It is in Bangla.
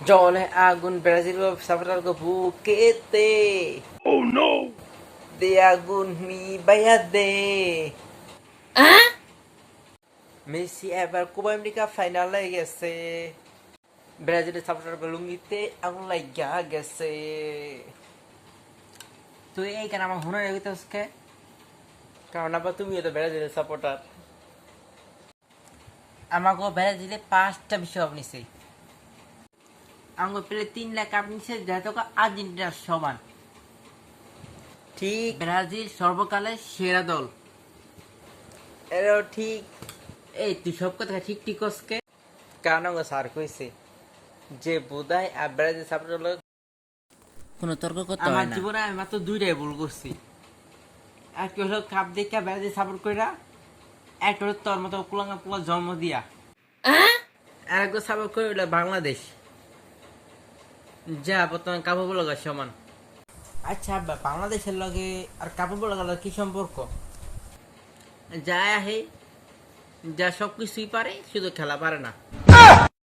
জলে আগুন ব্রাজিল সাপোর্টার কো বুকেতে Oh no! দে আগুন মি বাইয়া দে মেসি এবার কোপা আমেরিকা ফাইনালে গেছে ব্রাজিলের সাপোর্টার লুঙ্গিতে আগুন লাগা গেছে তুই এই কেন আমার হুনার এগিতে আজকে কারণ আবার তুমিও তো ব্রাজিলের সাপোর্টার আমাকে ব্রাজিলে পাঁচটা বিশ্বকাপ নিছে পেলে তিন লাখ যেহেতু আর্জেন্টিনার সমান। ঠিক। ব্রাজিল সর্বকালের সেরা দল। এরাও ঠিক। এই তুই সব কথা ঠিক ঠিক কসকে কারণ আমাকে স্যার কইছে যে আর ব্রাজিল কোনো তর্ক করতে আমার হয় না। জীবনে আমি মাত্র দুইটাই ভুল করছি। এক হলো কাপ দেখা ব্রাজিল সাপোর্ট কইরা এক হলো তোর মতো কুলাঙ্গা পুলা জন্ম দিয়া। আর একবার সাপোর্ট করে বাংলাদেশ। যা বর্তমান কাপড় বলার সমান। আচ্ছা আব্বা বাংলাদেশের লগে আর কাপড় বলার কি সম্পর্ক? যা আহে যা সব কিছুই পারে শুধু খেলা পারে না।